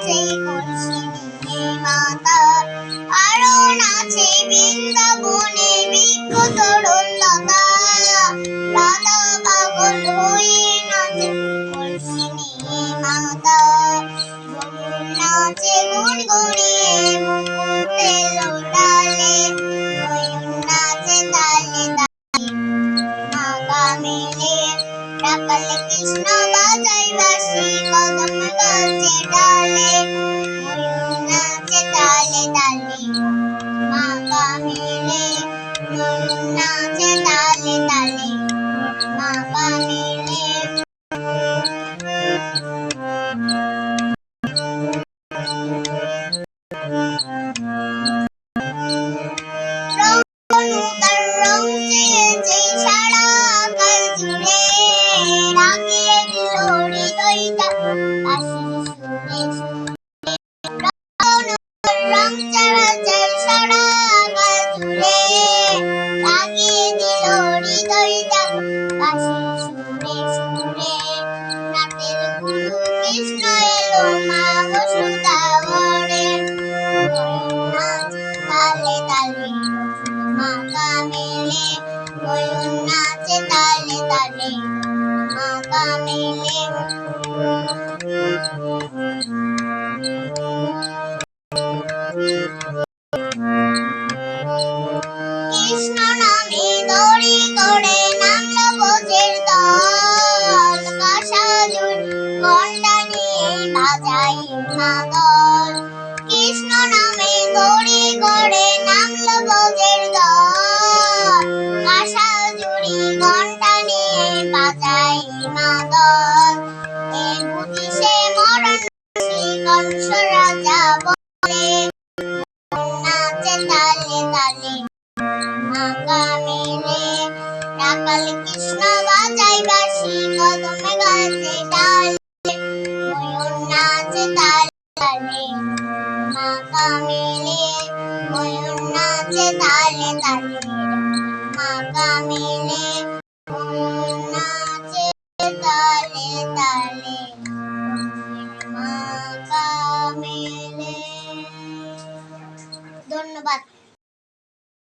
নাচে কলসিনী মাতা আরও নাচে বৃন্দাবনে কলসিনী মাতা নাচে গুনগুনিয়ে রাখালে কৃষ্ণ বাজাই বাসি কদম গাছে ডালে রং চেয়েছে সারা আকাশ জুড়ে রাগিয়ে দিল হৃদয়টা বাঁশির সুরে সুরে নাটের গুরু কৃষ্ণ এলো মা বসুধা ঘরে নাচ তালে তালে মাকা মেলে ময়ূর নাচে তালে তালে মাকা মেলে। কৃষ্ণ দল কাসাজুর ঘণ্টা নিয়ে বাজাই মাদল কৃষ্ণ নামে দড়ি করে নামলো বোঝের দল। কাসাজুরি ঘণ্টা নিয়ে বাজাই মাদল। এ বুঝি সে মরণ কংস রাজা বলে। নাচে তালে তালে মাকা রাখাল কৃষ্ণ বাজাই বাসি কদমে গাছে ডালে। ময়ূর নাচে তালে তালে মেলে ময়ূর নাচে তালে তালে। মাকা মেলে